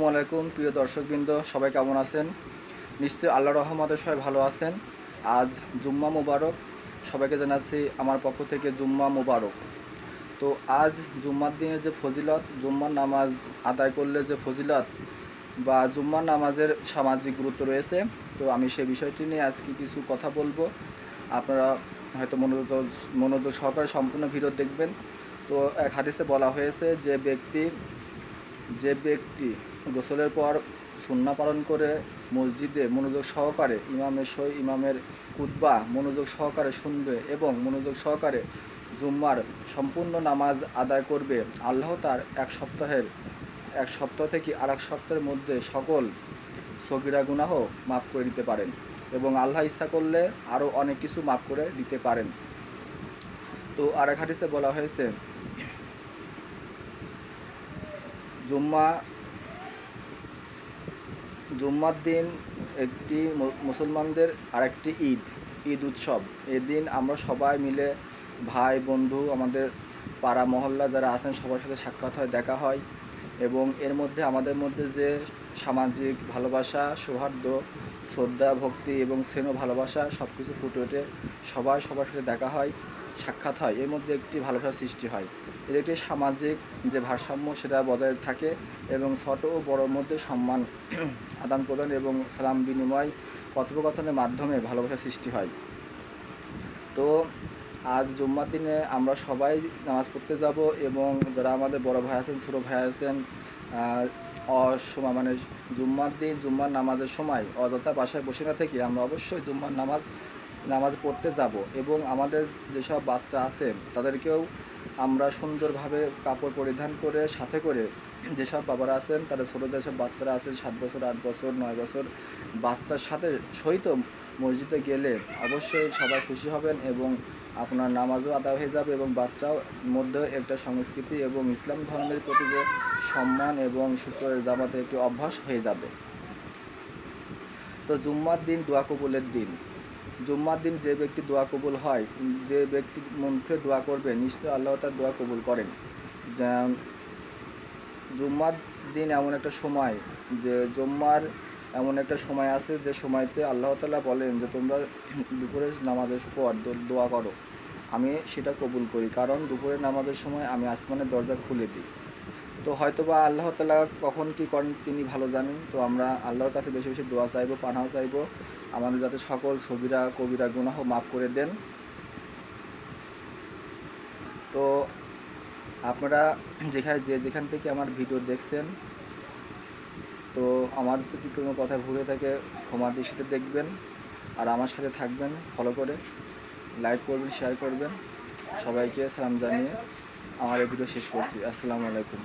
আসসালামু আলাইকুম, প্রিয় দর্শকবৃন্দ, সবাই কেমন আছেন? নিশ্চয়ই আল্লাহ রহমতে সবাই ভালো আছেন। আজ জুম্মা মুবারক, সবাইকে জানাচ্ছি আমার পক্ষ থেকে জুম্মা মুবারক। তো আজ জুম্মার দিনে যে ফজিলত, জুম্মার নামাজ আদায় করলে যে ফজিলত বা জুম্মার নামাজের সামাজিক গুরুত্ব রয়েছে, তো আমি সেই বিষয়টি নিয়ে আজকে কিছু কথা বলব। আপনারা হয়তো মনোযোগ মনোযোগ সহকারে সম্পূর্ণ ভিডিও দেখবেন। তো এক হাদিসে বলা হয়েছে যে ব্যক্তি যে ব্যক্তি গোসলের পর সুন্না পালন করে মসজিদে মনোযোগ সহকারে ইমামের সই, ইমামের কুতবা মনোযোগ সহকারে শুনবে এবং মনোযোগ সহকারে জুম্মার সম্পূর্ণ নামাজ আদায় করবে, আল্লাহ তার এক সপ্তাহের, এক সপ্তাহ থেকে আর এক সপ্তাহের মধ্যে সকল সগিরা গুনাহ মাফ করে দিতে পারেন এবং আল্লাহ ইচ্ছা করলে আরও অনেক কিছু মাফ করে দিতে পারেন। তো আর এক হাদিসে বলা হয়েছে জুম্মা, জুম্মার দিন একটি মুসলমানদের আরেকটি ঈদ ঈদ উৎসব। এদিন আমরা সবাই মিলে ভাই, বন্ধু, আমাদের পাড়া মহল্লা যারা আছেন, সবার সাথে সাক্ষাৎ হয়, দেখা হয় এবং এর মধ্যে, আমাদের মধ্যে যে সামাজিক ভালোবাসা, সৌহার্দ্য, শ্রদ্ধা, ভক্তি এবং স্নেহ, ভালোবাসা সব কিছু ফুটে ওঠে, সবাই সবার সাথে দেখা হয়। সাক্ষাৎ হয়। এর মধ্যে একটি ভালোবাসা সৃষ্টি হয়। এর একটি সামাজিক যে ভারসাম্য সেটা বজায় থাকে এবং ছোট ও বড়োর মধ্যে সম্মান আদান প্রদান এবং সালাম বিনিময় কথোপকথনের মাধ্যমে ভালোবাসা সৃষ্টি হয়। তো আজ জুম্মার দিনে আমরা সবাই নামাজ পড়তে যাব এবং যারা আমাদের বড় ভাই আছেন, ছোটো ভাই আছেন অসময় মানে জুম্মার দিন, জুম্মার নামাজের সময় অযথা বাসায় বসে না থেকে আমরা অবশ্যই জুম্মার নামাজ নামাজ পড়তে যাব এবং আমাদের যেসব বাচ্চা আছে, তাদেরকেও আমরা সুন্দরভাবে কাপড় পরিধান করে, সাথে করে যেসব বাবারা আছেন, তাদের ছোটো যেসব বাচ্চারা আছেন, সাত বছর, আট বছর, নয় বছর, বাচ্চার সাথে সহিত মসজিদে গেলে অবশ্যই সবাই খুশি হবেন এবং আপনার নামাজও আদায় হয়ে যাবে এবং বাচ্চাও মধ্যে একটা সংস্কৃতি এবং ইসলাম ধর্মের প্রতি যে সম্মান এবং শুক্রের জামাতে একটি অভ্যাস হয়ে যাবে। তো জুম্মার দিন দোয়া কবুলের দিন। জুম্মার দিন যে ব্যক্তি দোয়া কবুল হয়, যে ব্যক্তি মনকে দোয়া করবে নিশ্চয় আল্লাহ তার দোয়া কবুল করেন। জুম্মার দিন এমন একটা সময়, যে জুম্মার এমন একটা সময় আছে, যে সময়তে আল্লাহ তালা বলেন যে তোমরা দুপুরের নামাজের পর দোয়া করো। আমি সেটা কবুল করি, কারণ দুপুরের নামাজের সময় আমি আসমানের দরজা খুলে দিই। তো হয়তো বা আল্লাহ তালা কখন কী করেন তিনি ভালো জানেন। তো আমরা আল্লাহর কাছে বেশি বেশি দোয়া চাইব পানাও চাইব। আমাদের যাতে সকল ছবিরা, কবিরা, গুনাহ মাফ করে দেন। তো আপনারা যেখানে যে যেখান থেকে আমার ভিডিও দেখছেন, তো আমার যদি কোনো কথা ভুলে থাকে, ক্ষমা দৃষ্টিতে দেখবেন আর আমার সাথে থাকবেন, ফলো করে লাইক করবেন শেয়ার করবেন। সবাইকে সালাম জানিয়ে আমার এই ভিডিও শেষ করছি। আসসালামু আলাইকুম।